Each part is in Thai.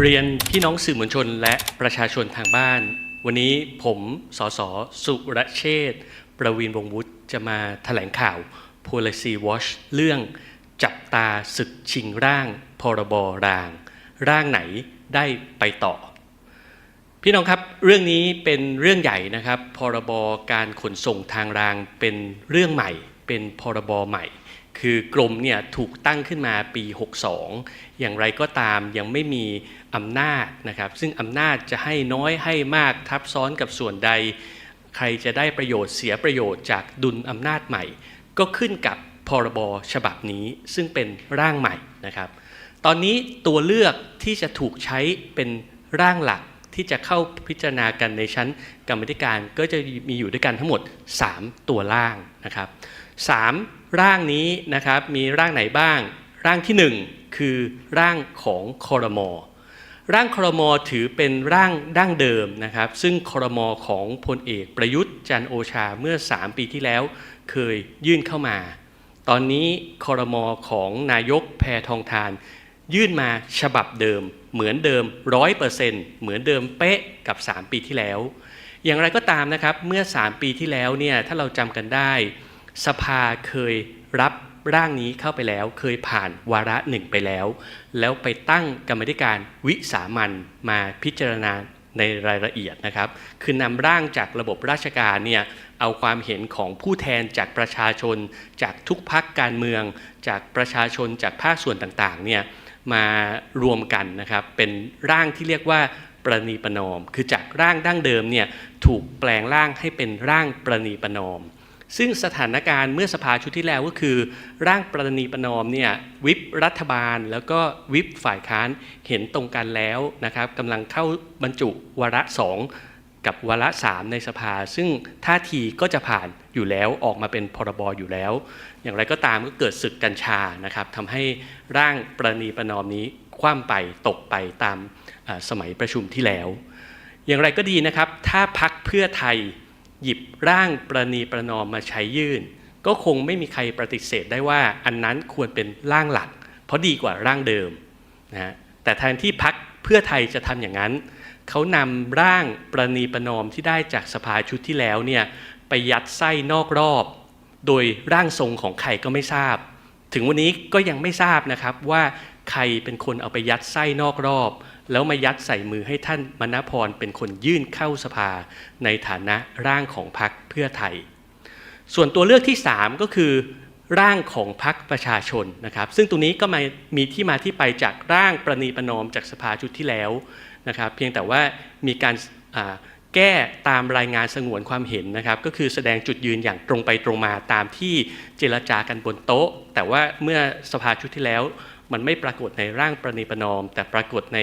เรียนพี่น้องสื่อมวลชนและประชาชนทางบ้าน วันนี้ผมสสสุรเชษฐ์ประวินวงศ์วุฒิจะมาแถลงข่าว Policy Watch เรื่องจับตาศึกชิงร่าง พรบราง ร่างไหนได้ไปต่อ พี่น้องครับเรื่องนี้เป็นเรื่องใหญ่นะครับ พรบการขนส่งทางรางเป็นเรื่องใหม่ เป็นพรบใหม่คือกรมเนี่ยถูกตั้งขึ้นมาปี 62 อย่างไรก็ตามยังไม่มี อำนาจนะครับ ซึ่งอำนาจจะให้น้อยให้มากทับซ้อนกับส่วนใด ใครจะได้ประโยชน์เสียประโยชน์จากดุลอำนาจใหม่ ก็ขึ้นกับพรบฉบับนี้ซึ่งเป็นร่างใหม่นะครับ ตอนนี้ตัวเลือกที่จะถูกใช้เป็นร่างหลักที่จะเข้าพิจารณากันในชั้นกรรมธิการก็จะมีอยู่ด้วยกันทั้งหมด 3 ตัวร่างนะครับสามร่างนี้นะครับมีร่างไหนบ้าง ร่างที่ 1 คือร่างของคอรมอ ร่างครมถือเป็นร่างดั้งเดิมนะครับ ซึ่งครมของพลเอกประยุทธ์จันโอชาเมื่อ 3 ปีที่แล้วเคยยื่นเข้ามา ตอนนี้ครมของนายกแพทองทาน ยื่นมาฉบับเดิม เหมือนเดิม100%เหมือนเดิมเป๊ะกับ 3 ปีที่แล้ว อย่างไรก็ตามนะครับเมื่อ 3 ปีที่แล้วเนี่ยถ้าเราจำกันได้ สภาเคยรับ ร่างนี้เข้าไปแล้วเคยผ่านวาระหนึ่งไปแล้ว แล้วไปตั้งกรรมธิการวิสามันมาพิจารณาในรายละเอียดนะครับ คือนำร่างจากระบบราชการเนี่ยเอาความเห็นของผู้แทนจากประชาชน จากทุกพักการเมือง จากประชาชนจากภาคส่วนต่างๆเนี่ยมารวมกันนะครับเป็นร่างที่เรียกว่าประนีประนอม คือจากร่างดั้งเดิมเนี่ยถูกแปลงร่างให้เป็นร่างประนีประนอม ซึ่งสถานการณ์เมื่อสภาชุดที่แล้วก็คือ ร่างประนีประนอมเนี่ยวิปรัฐบาลแล้วก็วิปฝ่ายค้านเห็นตรงกันแล้วนะครับกำลังเข้าบรรจุวาระสองกับวาระสามในสภา ซึ่งท่าทีก็จะผ่านอยู่แล้วออกมาเป็นพรบอยู่แล้ว อย่างไรก็ตามก็เกิดศึกกัญชานะครับทำให้ร่างประนีประนอมนี้คว่ำไปตกไปตามสมัยประชุมที่แล้ว อย่างไรก็ดีนะครับ ถ้าพักเพื่อไทย หยิบร่างประนีประนอมมาใช้ยื่น ก็คงไม่มีใครปฏิเสธได้ว่าอันนั้นควรเป็นร่างหลัก เพราะดีกว่าร่างเดิมนะฮะแต่แทนที่พักเพื่อไทยจะทำอย่างนั้น เขานำร่างประนีประนอมที่ได้จากสภาชุดที่แล้วเนี่ยไปยัดไส้นอกรอบ โดยร่างทรงของใครก็ไม่ทราบ ถึงวันนี้ก็ยังไม่ทราบนะครับว่าใครเป็นคนเอาไปยัดไส้นอกรอบ แล้วมายัดใส่มือให้ท่านมณพรเป็นคนยื่นเข้าสภาในฐานะร่างของพรรคเพื่อไทย ส่วนตัวเลือกที่ 3 ก็คือร่างของพรรคประชาชนนะครับ ซึ่งตรงนี้ก็มามีที่มาที่ไปจากร่างประนีประนอมจากสภาชุดที่แล้วนะครับ เพียงแต่ว่ามีการแก้ตามรายงานสงวนความเห็นนะครับ ก็คือแสดงจุดยืนอย่างตรงไปตรงมาตามที่เจรจากันบนโต๊ะ แต่ว่าเมื่อสภาชุดที่แล้ว มันไม่ปรากฏในร่างประนีประนอม แต่ปรากฏใน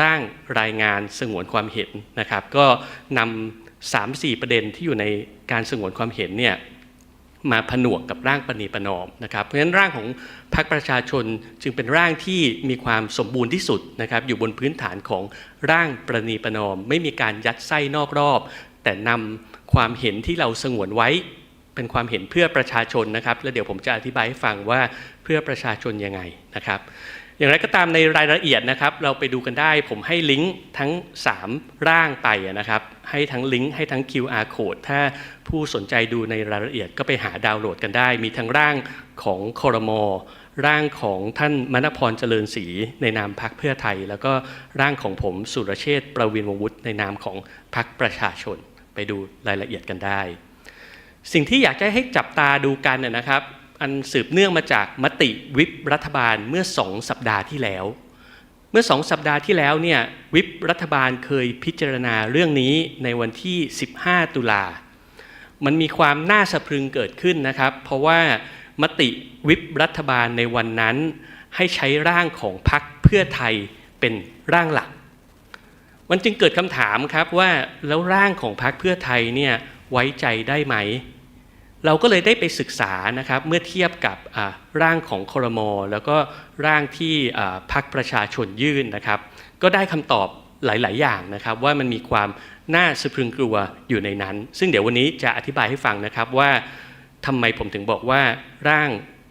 ร่างรายงานสงวนความเห็นนะครับ ก็นำสามสี่ประเด็นที่อยู่ในการสงวนความเห็นเนี่ยมาผนวกกับร่างประนีประนอมนะครับ เพราะฉะนั้นร่างของพรรคประชาชนจึงเป็นร่างที่มีความสมบูรณ์ที่สุดนะครับ อยู่บนพื้นฐานของร่างประนีประนอม ไม่มีการยัดไส้นอกรอบ แต่นำความเห็นที่เราสงวนไว้ เป็นความเห็นเพื่อประชาชนนะครับ แล้วเดี๋ยวผมจะอธิบายให้ฟังว่าเพื่อประชาชนยังไงนะครับ อย่างไรก็ตามในรายละเอียดนะครับ เราไปดูกันได้ ผมให้ลิงก์ทั้ง 3 ร่างไปนะครับ ให้ทั้งลิงก์ให้ทั้ง QR code ถ้าผู้สนใจดูในรายละเอียดก็ไปหาดาวน์โหลดกันได้ มีทั้งร่างของคอรมอร่างของท่านมณพรเจริญศรีในนามพักเพื่อไทย แล้วก็ร่างของผมสุรเชษฐ์ประวินวงวุฒิในนามของพักประชาชน ไปดูรายละเอียดกันได้ สิ่งที่อยากจะให้จับตาดูกันน่ยนะครับ อันสืบเนื่องมาจากมติวิปรัฐบาลเมื่อสองสัปดาห์ที่แล้ว เมื่อสองสัปดาห์ที่แล้วเนี่ยวิปรัฐบาลเคยพิจารณาเรื่องนี้ในวันที่ 15 ตุลา มันมีความน่าสะพรึงเกิดขึ้นนะครับ เพราะว่ามติวิปรัฐบาลในวันนั้นให้ใช้ร่างของพรรคเพื่อไทยเป็นร่างหลัก มันจึงเกิดคำถามครับว่าแล้วร่างของพรรคเพื่อไทยเนี่ยไว้ใจได้ไหม เราก็เลยได้ไปศึกษานะครับเมื่อเทียบกับร่างของคอรมอแล้วก็ร่างที่พรรคประชาชนยื่นนะครับ ก็ได้คำตอบหลาย ๆ อย่างนะครับว่ามันมีความน่าสะพรึงกลัวอยู่ในนั้น ซึ่งเดี๋ยววันนี้จะอธิบายให้ฟังนะครับว่าทำไมผมถึงบอกว่าร่าง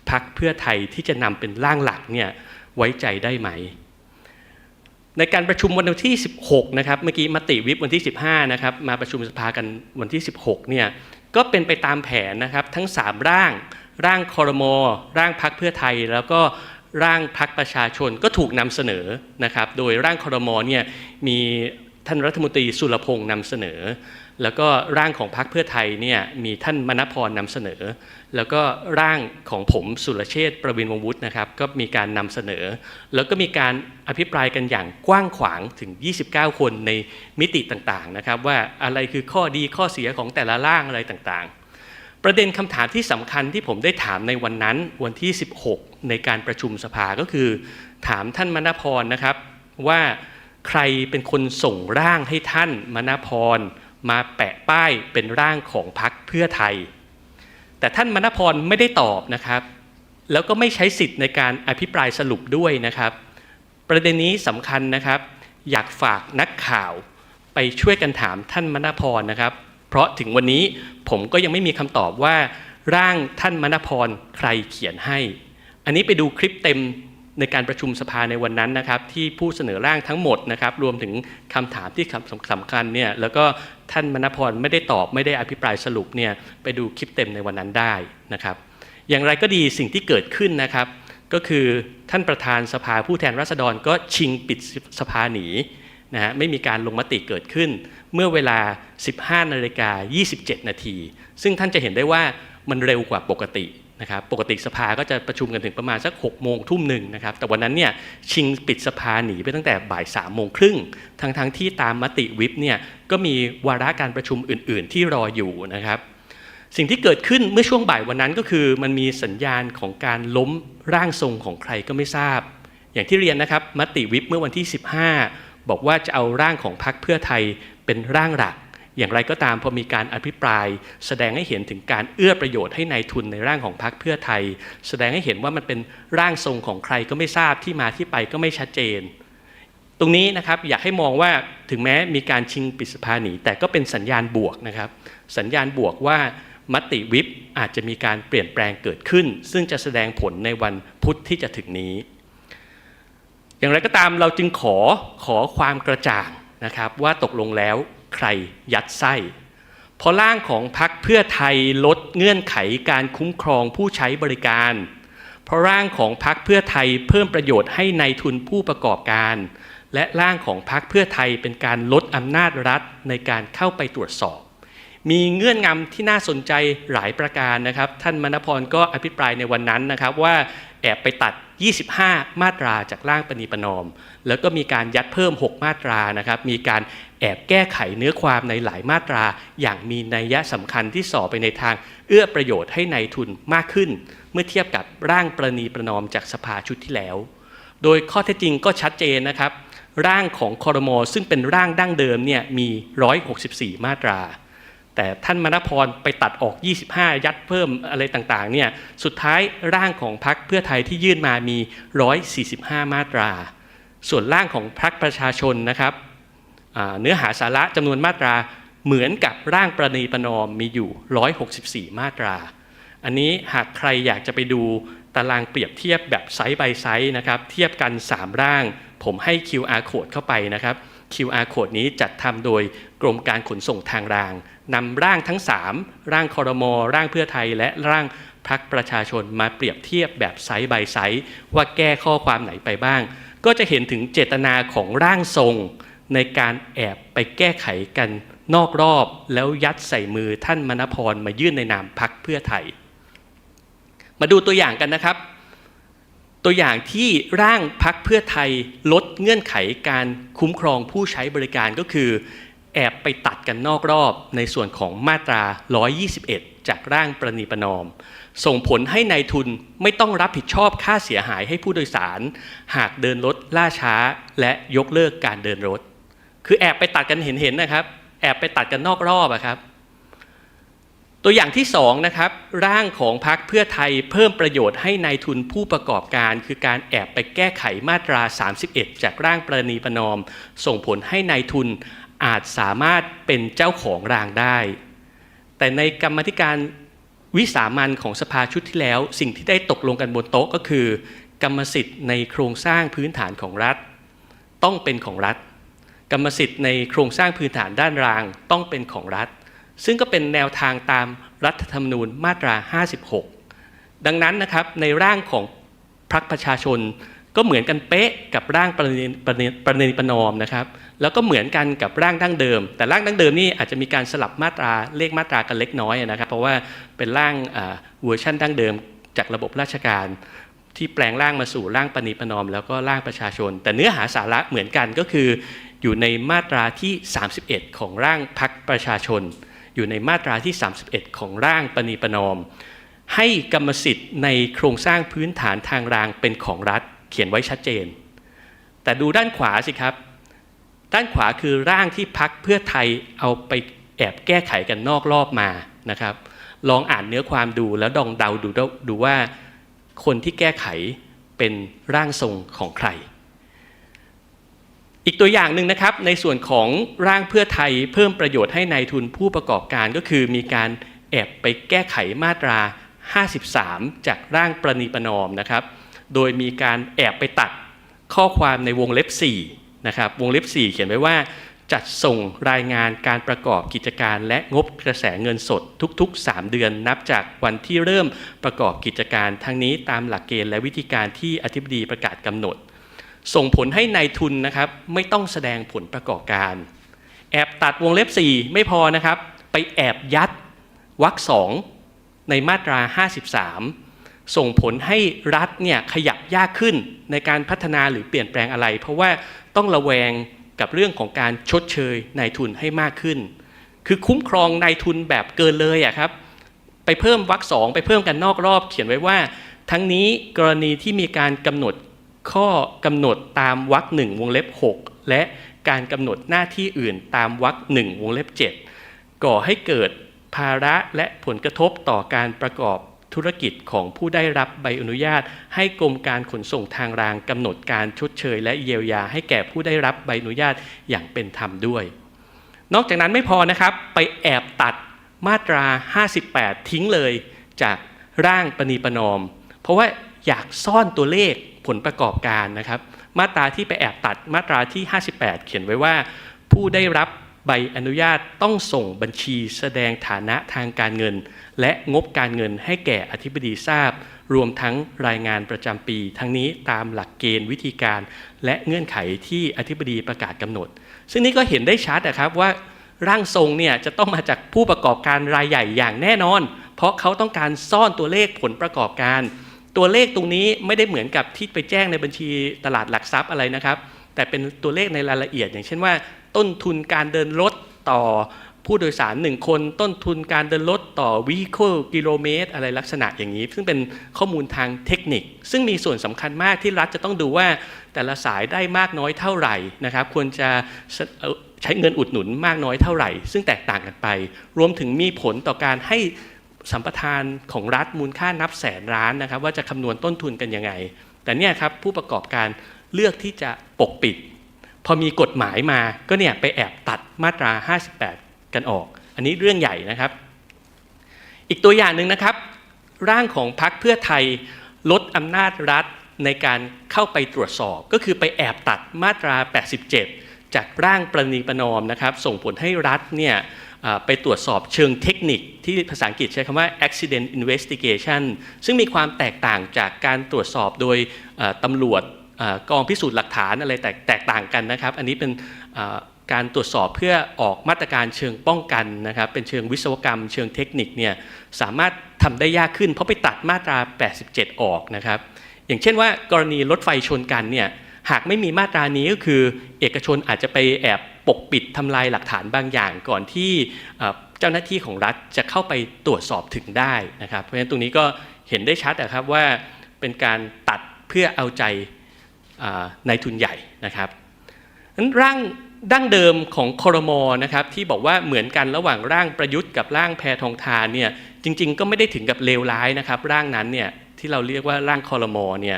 พรรคเพื่อไทยที่จะนำเป็นร่างหลักเนี่ยไว้ใจได้ไหม ในการประชุมวันที่ 16 นะครับเมื่อกี้มติวิปวันที่ 15 นะครับมาประชุมสภากันวันที่ 16 เนี่ย ก็เป็นไปตามแผนนะครับทั้ง 3 ร่าง ร่างคอรมอร่างพักเพื่อไทย แล้วก็ร่างพักประชาชนก็ถูกนำเสนอนะครับ โดยร่างคอรมอเนี่ยมี ท่านรัฐมนตรีสุรพงษ์นำเสนอ แล้วก็ร่างของพรรคเพื่อไทยเนี่ยมีท่านมณพรนำเสนอ แล้วก็ร่างของผมสุรเชษฐ์ประวินวงวุฒินะครับก็มีการนำเสนอ แล้วก็มีการอภิปรายกันอย่างกว้างขวางถึง 29 คนในมิติต่างๆนะครับว่าอะไรคือข้อดีข้อเสียของแต่ละร่างอะไรต่างๆ ประเด็นคำถามที่สำคัญที่ผมได้ถามในวันนั้นวันที่ 16 ในการประชุมสภาก็คือ ถามท่านมณพรนะครับว่า ใครเป็นคนส่งร่างให้ท่านมณพร มาแปะป้ายเป็นร่างของพรรคเพื่อไทย แต่ท่านมณพรไม่ได้ตอบนะครับ แล้วก็ไม่ใช้สิทธิ์ในการอภิปรายสรุปด้วยนะครับ ประเด็นนี้สำคัญนะครับ อยากฝากนักข่าวไปช่วยกันถามท่านมณพรนะครับ เพราะถึงวันนี้ผมก็ยังไม่มีคำตอบว่า ร่างท่านมณพรใครเขียนให้ อันนี้ไปดูคลิปเต็ม ในการประชุมสภาในวันนั้นนะครับ ที่ผู้เสนอร่างทั้งหมดนะครับ รวมถึงคำถามที่สำคัญเนี่ยแล้วก็ท่านมณพรไม่ได้ตอบไม่ได้อภิปรายสรุปเนี่ยไปดูคลิปเต็มในวันนั้นได้นะครับ อย่างไรก็ดีสิ่งที่เกิดขึ้นนะครับ ก็คือท่านประธานสภาผู้แทนราษฎรก็ชิงปิดสภาหนีนะฮะไม่มีการลงมติเกิดขึ้น เมื่อเวลา 15นาฬิกา27 นาที ซึ่งท่านจะเห็นได้ว่ามันเร็วกว่าปกติ นะครับปกติสภาก็จะประชุมกันถึงประมาณสัก6โมงทุ่มหนึ่งนะครับแต่วันนั้นเนี่ยชิงปิดสภาหนีไปตั้งแต่บ่าย3โมงครึ่งทั้งๆทที่ตามมติวิปเนี่ยก็มีวาระการประชุมอื่น ๆ ที่รออยู่นะครับ สิ่งที่เกิดขึ้นเมื่อช่วงบ่ายวันนั้นก็คือมันมีสัญญาณของการล้มร่างทรงของใครก็ไม่ทราบ อย่างที่เรียนนะครับมติวิปเมื่อวันที่ 15 บอกว่าจะเอาร่างของพรรคเพื่อไทยเป็นร่างหลัก อย่างไรก็ตามพอมีการอภิปราย แสดงให้เห็นถึงการเอื้อประโยชน์ให้ในายทุนในร่างของพรรคเพื่อไทย แสดงให้เห็นว่ามันเป็นร่างทรงของใครก็ไม่ทราบที่มาที่ไปก็ไม่ชัดเจน ตรงนี้นะครับอยากให้มองว่าถึงแม้มีการชิงปิสภาหนีแต่ก็เป็นสัญญาณบวกนะครับ สัญญาณบวกว่ามติวิปอาจจะมีการเปลี่ยนแปลงเกิดขึ้น ซึ่งจะแสดงผลในวันพุธที่จะถึงนี้ อย่างไรก็ตามเราจึงขอขอความกระจ่างนะครับว่าตกลงแล้ว ใครยัดไส้เพราะร่างของพรรคเพื่อไทยลดเงื่อนไขการคุ้มครองผู้ใช้บริการ เพราะร่างของพรรคเพื่อไทยเพิ่มประโยชน์ให้ในายทุนผู้ประกอบการ และร่างของพรรคเพื่อไทยเป็นการลดอำนาจรัฐในการเข้าไปตรวจสอบ มีเงื่อนงำที่น่าสนใจหลายประการนะครับ ท่านมณพรก็อภิปรายในวันนั้นนะครับว่าแอบไปตัด 25 มาตราจากร่างปณีประนอม แล้วก็มีการยัดเพิ่ม 6 มาตรานะครับ มีการแอบแก้ไขเนื้อความในหลายมาตรา อย่างมีนัยยะสำคัญที่ส่อไปในทาง เอื้อประโยชน์ให้ในายทุนมากขึ้น เมื่อเทียบกับร่างประนีประนอมจากสภาชุดที่แล้ว โดยข้อเท็จจริงก็ชัดเจนนะครับ ร่างของคอรมอซึ่งเป็นร่างดั้งเดิมเนี่ยมี 164 มาตรา แต่ท่านมณพรไปตัดออก 25 ยัดเพิ่มอะไรต่างๆเนี่ยสุดท้ายร่างของพรรคเพื่อไทยที่ยื่นมามี 145 มาตรา ส่วนร่างของพรรคประชาชนนะครับเนื้อหาสาระจำนวนมาตราเหมือนกับร่างประนีประนอมมีอยู่ 164 มาตรา อันนี้หากใครอยากจะไปดูตารางเปรียบเทียบแบบไซส์ by ไซส์นะครับเทียบกัน 3 ร่าง ผมให้ QR code เข้าไปนะครับ QR code นี้จัดทำโดยกรมการขนส่งทางรางนำร่างทั้ง 3 ร่างคอรมอร่างเพื่อไทย และร่างพักประชาชนมาเปรียบเทียบแบบไซส์ by ไซส์ว่าแก้ข้อความไหนไปบ้าง ก็จะเห็นถึงเจตนาของร่างทรง ในการแอบไปแก้ไขกันนอกรอบแล้วยัดใส่มือท่านมณพรมายื่นในนามพักเพื่อไทย มาดูตัวอย่างกันนะครับ ตัวอย่างที่ร่างพักเพื่อไทยลดเงื่อนไขการคุ้มครองผู้ใช้บริการก็คือ แอบไปตัดกันนอกรอบในส่วนของมาตรา 121 จากร่างประนีประนอม ส่งผลให้ในายทุนไม่ต้องรับผิดชอบค่าเสียหายให้ผู้โดยสาร หากเดินรถล่าช้าและยกเลิกการเดินรถ คือแอบไปตัดกันเห็นๆนะครับ แอบไปตัดกันนอกรอบอะครับ ตัวอย่างที่สองนะครับร่างของพรรคเพื่อไทยเพิ่มประโยชน์ให้ในายทุนผู้ประกอบการ คือการแอบไปแก้ไขมาตรา 31 จากร่างประนีประนอม ส่งผลให้ในายทุนอาจสามารถเป็นเจ้าของรางได้ แต่ในกรรมธิการวิสามันของสภาชุดที่แล้ว สิ่งที่ได้ตกลงกันบนโต๊ะก็คือ กรรมสิทธิ์ในโครงสร้างพื้นฐานของรัฐ ต้องเป็นของรัฐ กรรมสิทธิ์ในโครงสร้างพื้นฐานด้านรางต้องเป็นของรัฐ ซึ่งก็เป็นแนวทางตามรัฐธรรมนูญมาตรา 56 ดังนั้นนะครับในร่างของพรรคประชาชน ก็เหมือนกันเป๊ะกับร่างประเด็นประเด็นประเด็นประนอมนะครับ แล้วก็เหมือนกันกับร่างดั้งเดิม แต่ร่างดั้งเดิมนี่อาจจะมีการสลับมาตราเลขมาตรากันเล็กน้อยนะครับ เพราะว่าเป็นร่างเวอร์ชันดั้งเดิม จากระบบราชการที่แปลงร่างมาสู่ร่างปณิประนอม แล้วก็ร่างประชาชน แต่เนื้อหาสาระเหมือนกันก็คือ อยู่ในมาตราที่ 31 ของร่างพักประชาชน อยู่ในมาตราที่ 31 ของร่างปณิประนอม ให้กรรมสิทธิ์ในโครงสร้างพื้นฐานทางรางเป็นของรัฐเขียนไว้ชัดเจน แต่ดูด้านขวาสิครับ ด้านขวาคือร่างที่พักเพื่อไทยเอาไปแอบแก้ไขกันนอกรอบมานะครับ ลองอ่านเนื้อความดูแล้วดองเดาดูดูว่าคนที่แก้ไขเป็นร่างทรงของใคร อีกตัวอย่างหนึ่งนะครับในส่วนของร่างเพื่อไทยเพิ่มประโยชน์ให้ในายทุนผู้ประกอบการก็คือมีการแอบไปแก้ไขมาตรา 53 จากร่างประนีประนอมนะครับ โดยมีการแอบไปตัดข้อความในวงเล็บ4นะครับวงเล็บ 4 เขียนไว้ว่าจัดส่งรายงานการประกอบกิจการและงบกระแสเงินสดทุกๆ 3 เดือนนับจากวันที่เริ่มประกอบกิจการทั้งนี้ตามหลักเกณฑ์และวิธีการที่อธิบดีประกาศกำหนด ส่งผลให้ในายทุนนะครับไม่ต้องแสดงผลประกอบการ แอบตัดวงเล็บ 4 ไม่พอนะครับ ไปแอบยัดวรรคสองในมาตรา 53 ส่งผลให้รัฐเนี่ยขยับยากขึ้นในการพัฒนาหรือเปลี่ยนแปลงอะไร เพราะว่าต้องระแวงกับเรื่องของการชดเชยนายทุนให้มากขึ้น คือคุ้มครองนายทุนแบบเกินเลยอะครับ ไปเพิ่มวรรคสองไปเพิ่มกันนอกรอบ เขียนไว้ว่า ทั้งนี้กรณีที่มีการกำหนด ข้อกำหนดตามวรรคหนึ่งวงเล็บ 6 และการกำหนดหน้าที่อื่นตามวรรคหนึ่งวงเล็บ 7 ก่อให้เกิดภาระและผลกระทบต่อการประกอบธุรกิจของผู้ได้รับใบอนุญาต ให้กรมการขนส่งทางรางกำหนดการชดเชย และเยียวยาให้แก่ผู้ได้รับใบอนุญาตอย่างเป็นธรรมด้วย นอกจากนั้นไม่พอนะครับไปแอบตัดมาตรา 58 ทิ้งเลยจากร่างปณีประนอม เพราะว่าอยากซ่อนตัวเลข ผลประกอบการนะครับ มาตราที่ไปแอบตัดมาตราที่ 58 เขียนไว้ว่า ผู้ได้รับใบอนุญาตต้องส่งบัญชีแสดงฐานะทางการเงิน และงบการเงินให้แก่อธิบดีทราบ รวมทั้งรายงานประจำปี ทั้งนี้ตามหลักเกณฑ์วิธีการ และเงื่อนไขที่อธิบดีประกาศกำหนด ซึ่งนี่ก็เห็นได้ชัดนะครับว่าร่างทรงเนี่ยจะต้องมาจากผู้ประกอบการรายใหญ่อย่างแน่นอน เพราะเขาต้องการซ่อนตัวเลขผลประกอบการ ตัวเลขตรงนี้ไม่ได้เหมือนกับที่ไปแจ้งในบัญชีตลาดหลักทรัพย์อะไรนะครับ แต่เป็นตัวเลขในรายละเอียด อย่างเช่นว่า ต้นทุนการเดินรถต่อผู้โดยสารหนึ่งคน ต้นทุนการเดินรถต่อวิโคกิโลเมตร อะไรลักษณะอย่างนี้ ซึ่งเป็นข้อมูลทางเทคนิค ซึ่งมีส่วนสำคัญมากที่รัฐจะต้องดูว่าแต่ละสายได้มากน้อยเท่าไหร่นะครับควรจะใช้เงินอุดหนุนมากน้อยเท่าไหร่ ซึ่งแตกต่างกันไป รวมถึงมีผลต่อการให้ สัมปทานของรัฐมูลค่านับแสนล้านนะครับ ว่าจะคำนวณต้นทุนกันยังไง แต่เนี่ยครับผู้ประกอบการเลือกที่จะปกปิด พอมีกฎหมายมาก็เนี่ยไปแอบตัดมาตรา 58 กันออก อันนี้เรื่องใหญ่นะครับ อีกตัวอย่างหนึ่งนะครับ ร่างของพรรคเพื่อไทยลดอำนาจรัฐในการเข้าไปตรวจสอบ ก็คือไปแอบตัดมาตรา 87 จากร่างประนีประนอมนะครับ ส่งผลให้รัฐเนี่ยไปตรวจสอบเชิงเทคนิคที่ภาษาอังกฤษใช้คำว่า accident investigation ซึ่งมีความแตกต่างจากการตรวจสอบโดยตำรวจกองพิสูจน์หลักฐานอะไรแตกแตกต่างกันนะครับ อันนี้เป็นการตรวจสอบเพื่อออกมาตรการเชิงป้องกันนะครับ เป็นเชิงวิศวกรรม เชิงเทคนิคเนี่ยสามารถทำได้ยากขึ้น เพราะไปตัดมาตรา 87 ออกนะครับ อย่างเช่นว่ากรณีรถไฟชนกันเนี่ย หากไม่มีมาตรานี้ก็คือ เอกชนอาจจะไปแอบปกปิดทำลายหลักฐานบางอย่างก่อนที่เจ้าหน้าที่ของรัฐจะเข้าไปตรวจสอบถึงได้นะครับ เพราะฉะนั้นตรงนี้ก็เห็นได้ชัดนะครับว่าเป็นการตัดเพื่อเอาใจในทุนใหญ่นะครับนั้นร่างดั้งเดิมของคอรมอนะครับที่บอกว่าเหมือนกันระหว่างร่างประยุทธ์กับร่างแพทองทานเนี่ยจริง ๆ ก็ไม่ได้ถึงกับเลวร้ายนะครับร่างนั้นเนี่ยที่เราเรียกว่าร่างคอรมอเนี่ย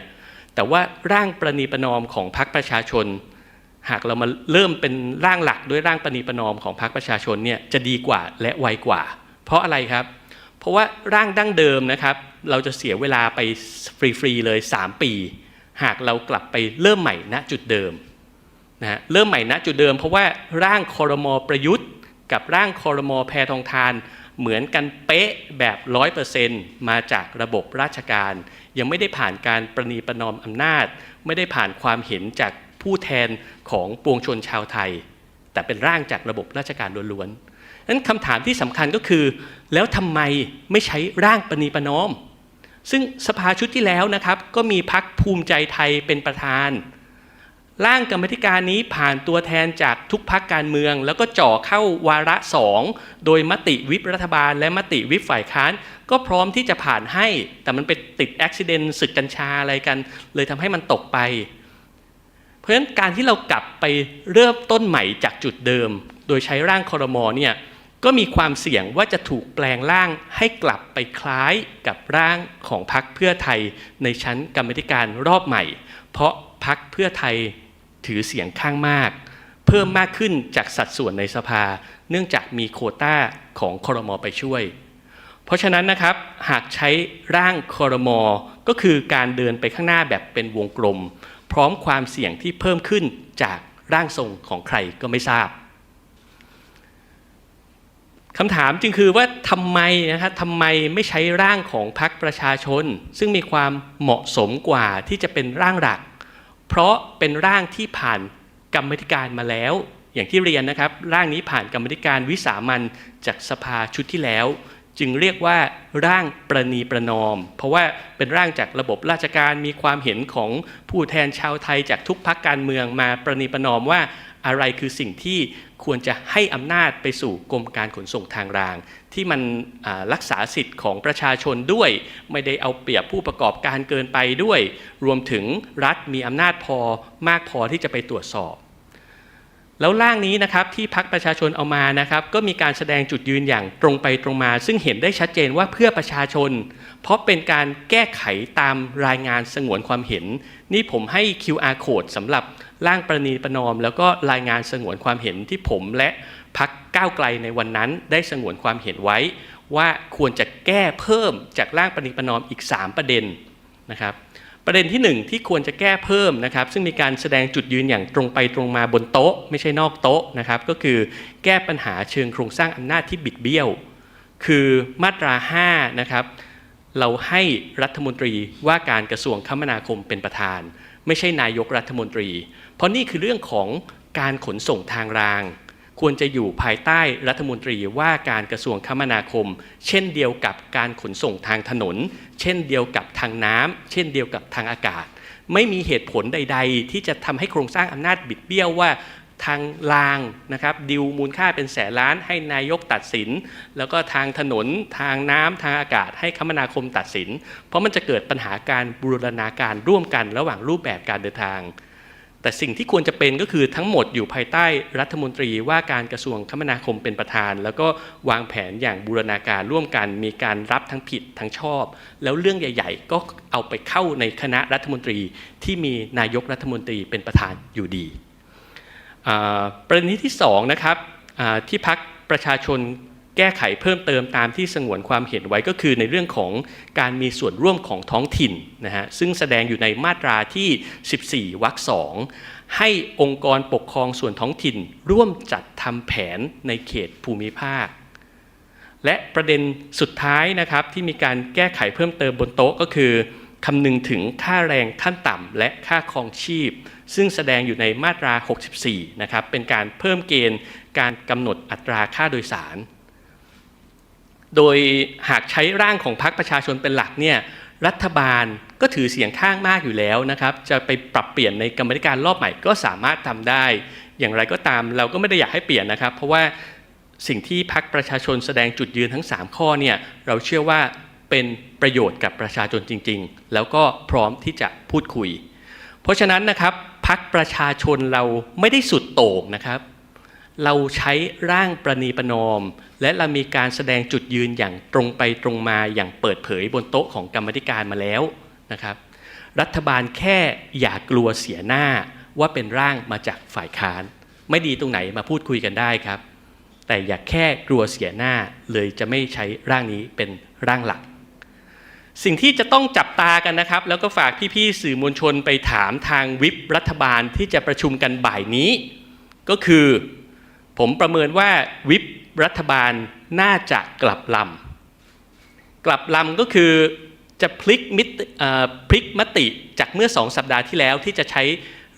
แต่ว่าร่างประนีประนอมของพรรคประชาชน หากเรามาเริ่มเป็นร่างหลักด้วยร่างประนีประนอมของพรรคประชาชนเนี่ยจะดีกว่าและไวกว่า เพราะอะไรครับ เพราะว่าร่างดั้งเดิมนะครับ เราจะเสียเวลาไปฟรีๆเลย 3 ปี หากเรากลับไปเริ่มใหม่ณจุดเดิมนะฮะเริ่มใหม่ณจุดเดิม เพราะว่าร่างคอรมอประยุทธ์ กับร่างคอรมอแพทองทาน เหมือนกันเป๊ะแบบร้อยเปอร์เซ็นต์มาจากระบบราชการ ยังไม่ได้ผ่านการประนีประนอมอำนาจ ไม่ได้ผ่านความเห็นจากผู้แทนของปวงชนชาวไทย แต่เป็นร่างจากระบบราชการล้วนๆนั้นคำถามที่สำคัญก็คือ แล้วทำไมไม่ใช้ร่างประนีประนอม ซึ่งสภาชุดที่แล้วนะครับก็มีพักภูมิใจไทยเป็นประธาน ร่างกรรมธิการนี้ผ่านตัวแทนจากทุกพักการเมือง แล้วก็จ่อเข้าวาระสองโดยมติวิปรัฐบาล และมติวิปฝ่ายค้าน ก็พร้อมที่จะผ่านให้ แต่มันไปติดอุบิเหตุศึกกัญชาอะไรกัน เลยทำให้มันตกไป เพราะฉะนั้นการที่เรากลับไปเริ่มต้นใหม่จากจุดเดิม โดยใช้ร่างคอรมอเนี่ยก็มีความเสี่ยงว่าจะถูกแปลงร่างให้กลับไปคล้ายกับร่างของพรรคเพื่อไทยในชั้นกรรมธิการรอบใหม่ เพราะพรรคเพื่อไทย ถือเสียงข้างมาก เพิ่มมากขึ้นจากสัดส่วนในสภา เนื่องจากมีโคต้าของคอรมอไปช่วย เพราะฉะนั้นนะครับหากใช้ร่างคอรมอก็คือการเดินไปข้างหน้าแบบเป็นวงกลม พร้อมความเสี่ยงที่เพิ่มขึ้นจากร่างทรงของใครก็ไม่ทราบคำถามจึงคือว่าทำไมนะครับทำไมไม่ใช้ร่างของพรรคประชาชน ซึ่งมีความเหมาะสมกว่าที่จะเป็นร่างหลัก เพราะเป็นร่างที่ผ่านกรรมธิการมาแล้ว อย่างที่เรียนนะครับ ร่างนี้ผ่านกรรมธิการวิสามันจากสภาชุดที่แล้ว จึงเรียกว่าร่างประนีประนอม เพราะว่าเป็นร่างจากระบบราชการมีความเห็นของผู้แทนชาวไทยจากทุกพักการเมืองมาประนีประนอมว่าอะไรคือสิ่งที่ควรจะให้อำนาจไปสู่กรมการขนส่งทางราง ที่มันรักษาสิทธิ์ของประชาชนด้วย ไม่ได้เอาเปรียบผู้ประกอบการเกินไปด้วย รวมถึงรัฐมีอำนาจพอมากพอที่จะไปตรวจสอบ แล้วร่างนี้นะครับที่พักประชาชนเอามานะครับ ก็มีการแสดงจุดยืนอย่างตรงไปตรงมา ซึ่งเห็นได้ชัดเจนว่าเพื่อประชาชน เพราะเป็นการแก้ไขตามรายงานสงวนความเห็น นี่ผมให้ QR code สำหรับร่างประนีประนอม แล้วก็รายงานสงวนความเห็นที่ผมและ พักก้าวไกลในวันนั้นได้สงวนความเห็นไว้ ว่าควรจะแก้เพิ่มจากร่างประนีปนอมอีก 3 ประเด็นนะครับประเด็นที่ 1 ที่ควรจะแก้เพิ่มนะครับ ซึ่งมีการแสดงจุดยืนอย่างตรงไปตรงมาบนโต๊ะ ไม่ใช่นอกโต๊ะนะครับ ก็คือแก้ปัญหาเชิงโครงสร้างอำนาจที่บิดเบี้ยว คือมาตรา5นะครับเราให้รัฐมนตรีว่าการกระทรวงคมนาคมเป็นประธาน ไม่ใช่นายกรัฐมนตรี เพราะนี่คือเรื่องของการขนส่งทางราง ควรจะอยู่ภายใต้รัฐมนตรีว่าการกระทรวงคมนาคม เช่นเดียวกับการขนส่งทางถนน เช่นเดียวกับทางน้ำเช่นเดียวกับทางอากาศ ไม่มีเหตุผลใด ๆ ที่จะทำให้โครงสร้างอำนาจบิดเบี้ยวว่าทางรางนะครับดิวมูลค่าเป็นแสนล้านให้นายกตัดสิน แล้วก็ทางถนนทางน้ำทางอากาศให้คมนาคมตัดสิน เพราะมันจะเกิดปัญหาการบูรณาการร่วมกันระหว่างรูปแบบการเดินทาง แต่สิ่งที่ควรจะเป็นก็คือทั้งหมดอยู่ภายใต้รัฐมนตรีว่าการกระทรวงคมนาคมเป็นประธาน แล้วก็วางแผนอย่างบูรณาการร่วมกันมีการรับทั้งผิดทั้งชอบ แล้วเรื่องใหญ่ ๆ ก็เอาไปเข้าในคณะรัฐมนตรีที่มีนายกรัฐมนตรีเป็นประธานอยู่ดีประเด็นที่2นะครับที่พักประชาชน แก้ไขเพิ่มเติมตามที่สงวนความเห็นไว้ก็คือในเรื่องของการมีส่วนร่วมของท้องถิ่นนะฮะซึ่งแสดงอยู่ในมาตราที่ 14วรรคสองให้องค์กรปกครองส่วนท้องถิ่น ร่วมจัดทำแผนในเขตภูมิภาค และประเด็นสุดท้ายนะครับที่มีการแก้ไขเพิ่มเติมบนโต๊ะก็คือคำนึงถึงค่าแรงขั้นต่ำและค่าครองชีพ ซึ่งแสดงอยู่ในมาตรา 64 นะครับเป็นการเพิ่มเกณฑ์การกำหนดอัตราค่าโดยสาร โดยหากใช้ร่างของพรรคประชาชนเป็นหลักเนี่ยรัฐบาลก็ถือเสียงข้างมากอยู่แล้วนะครับ จะไปปรับเปลี่ยนในกรรมธิการรอบใหม่ก็สามารถทำได้ อย่างไรก็ตามเราก็ไม่ได้อยากให้เปลี่ยนนะครับ เพราะว่าสิ่งที่พรรคประชาชนแสดงจุดยืนทั้ง 3 ข้อเนี่ยเราเชื่อว่าเป็นประโยชน์กับประชาชนจริง ๆ แล้วก็พร้อมที่จะพูดคุย เพราะฉะนั้นนะครับพักประชาชนเราไม่ได้สุดโต่งนะครับ เราใช้ร่างประนีประนอม และเรามีการแสดงจุดยืนอย่างตรงไปตรงมาอย่างเปิดเผยบนโต๊ะของกรรมธิการมาแล้วนะครับ รัฐบาลแค่อย่ากลัวเสียหน้าว่าเป็นร่างมาจากฝ่ายค้าน ไม่ดีตรงไหนมาพูดคุยกันได้ครับ แต่อย่าแค่กลัวเสียหน้าเลยจะไม่ใช้ร่างนี้เป็นร่างหลัก สิ่งที่จะต้องจับตากันนะครับ แล้วก็ฝากพี่ๆสื่อมวลชนไปถามทางวิปรัฐบาลที่จะประชุมกันบ่ายนี้ ก็คือ ผมประเมินว่าวิปรัฐบาลน่าจะกลับลำกลับลำก็คือจะพลิกมิตพลิกมติจากเมื่อสองสัปดาห์ที่แล้วที่จะใช้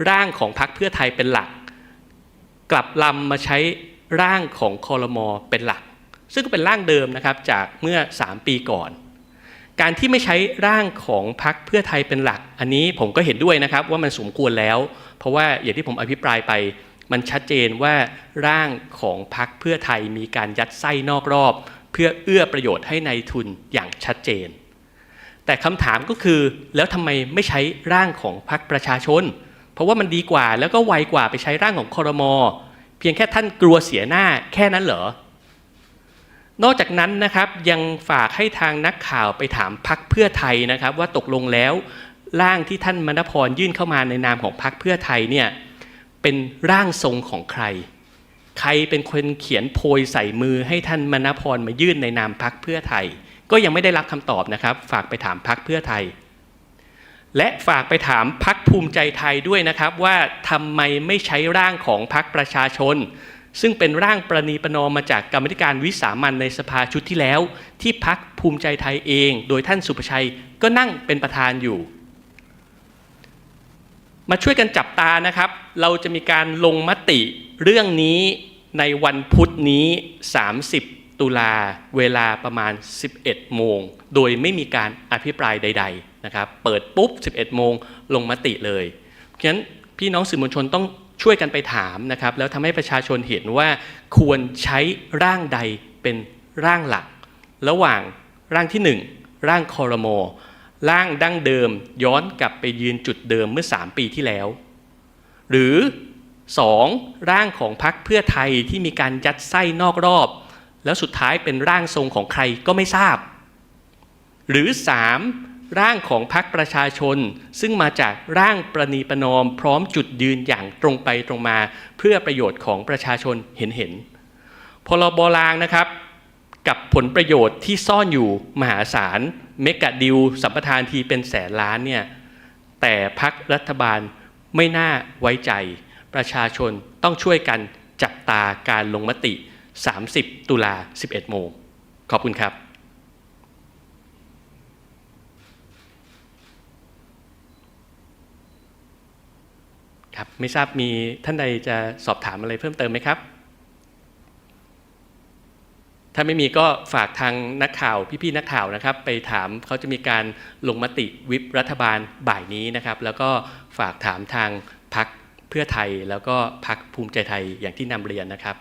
ร่างของพรรคเพื่อไทยเป็นหลัก กลับลำมาใช้ร่างของคอรมอเป็นหลัก ซึ่งก็เป็นร่างเดิมนะครับจากเมื่อ 3 ปีก่อน การที่ไม่ใช้ร่างของพรรคเพื่อไทยเป็นหลัก อันนี้ผมก็เห็นด้วยนะครับว่ามันสมควรแล้ว เพราะว่าอย่างที่ผมอภิปรายไป มันชัดเจนว่าร่างของพรรคเพื่อไทยมีการยัดไส้นอกรอบ เพื่อเอื้อประโยชน์ให้ในายทุนอย่างชัดเจน แต่คำถามก็คือแล้วทำไมไม่ใช้ร่างของพรรคประชาชน เพราะว่ามันดีกว่าแล้วก็ไวกว่าไปใช้ร่างของคอรมอเพียงแค่ท่านกลัวเสียหน้าแค่นั้นเหรอนอกจากนั้นนะครับยังฝากให้ทางนักข่าวไปถามพักเพื่อไทยนะครับ ว่าตกลงแล้วร่างที่ท่านมณพรยื่นเข้ามาในนามของพักเพื่อไทยเนี่ย เป็นร่างทรงของใคร ใครเป็นคนเขียนโพยใส่มือให้ท่านมณพรมายื่นในนามพักเพื่อไทย ก็ยังไม่ได้รับคำตอบนะครับ ฝากไปถามพักเพื่อไทย และฝากไปถามพักภูมิใจไทยด้วยนะครับว่าทำไมไม่ใช้ร่างของพักประชาชน ซึ่งเป็นร่างประนีประนอมมาจากกรรมธิการวิสามันในสภาชุดที่แล้ว ที่พักภูมิใจไทยเอง โดยท่านสุประชัยก็นั่งเป็นประธานอยู่ มาช่วยกันจับตานะครับ เราจะมีการลงมติเรื่องนี้ในวันพุธนี้ 30 ตุลาเวลาประมาณ 11 โมง โดยไม่มีการอภิปรายใด ๆนะครับ เปิดปุ๊บ 11 โมงลงมติเลยเพราะฉะนั้นพี่น้องสื่อมวลชนต้องช่วยกันไปถามนะครับ แล้วทำให้ประชาชนเห็นว่าควรใช้ร่างใดเป็นร่างหลัก ระหว่างร่างที่ 1 ร่างคอรมอ ร่างดั้งเดิมย้อนกลับไปยืนจุดเดิมเมื่อ 3 ปีที่แล้ว หรือ 2. ร่างของพรรคเพื่อไทยที่มีการยัดไส้นอกรอบ แล้วสุดท้ายเป็นร่างทรงของใครก็ไม่ทราบ หรือ 3. ร่างของพรรคประชาชน ซึ่งมาจากร่างประนีประนอม พร้อมจุดยืนอย่างตรงไปตรงมา เพื่อประโยชน์ของประชาชนเห็นเห็นพรบรางนะครับ กับผลประโยชน์ที่ซ่อนอยู่มหาศาลเมกะดิวสัมปทานทีเป็นแสนล้านเนี่ยแต่พักรัฐบาลไม่น่าไว้ใจ ประชาชนต้องช่วยกันจับตาการลงมติ 30 ตุลา 11 โมง ขอบคุณครับ ครับ ไม่ทราบมีท่านใดจะสอบถามอะไรเพิ่มเติมไหมครับ ถ้าไม่มีก็ฝากทางนักข่าวพี่ๆนักข่าวนะครับ ไปถามเขาจะมีการลงมติวิปรัฐบาลบ่ายนี้นะครับ แล้วก็ฝากถามทางพักเพื่อไทยแล้วก็พักภูมิใจไทยอย่างที่นำเรียนนะครับ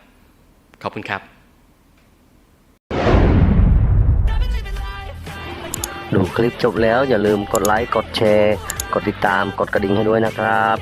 ขอบคุณครับ ดูคลิปจบแล้วอย่าลืมกดไลค์กดแชร์ กดติดตามกดกระดิ่งให้ด้วยนะครับ